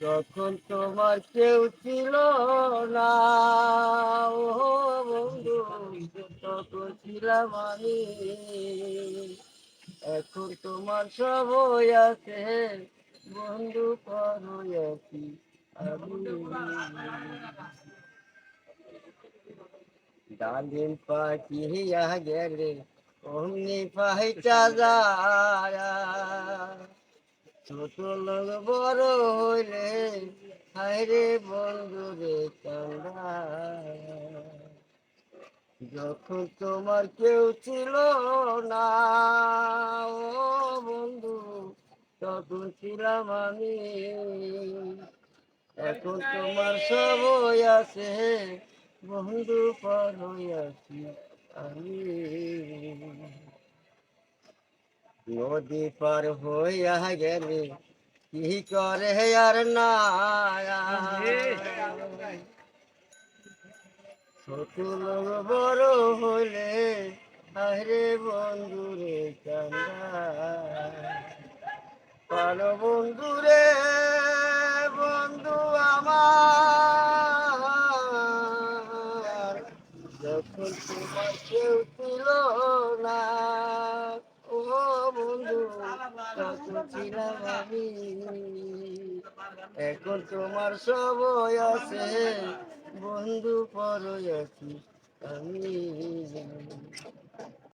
যখন তোমার কেউ ছিল না ও বন্ধু তখন ছিলাম আমি। এখন তোমার সবই আছে, বন্ধু করো আছি ডালিম পাখিয়া গেলে অমনি পাহিটা যায়। ছোট লোক বড় হইলে, হায়রে বন্ধু রে কান্দা যখন তোমার কেউ ছিল না, ও বন্ধু, তখন ছিলাম আমি। এখন তোমার সবই আছে, বন্ধু পর আছি আমি। নদী পার হইয়া গেলে কি করে আর না ছোট বড় হইলে আরে বন্ধু রে কান্দা বন্ধু রে বন্ধু আমার। যখন তোমার কেউ ছিল ছিলাম এখন তোমার সবই আছে। বন্ধু পর আছি আমি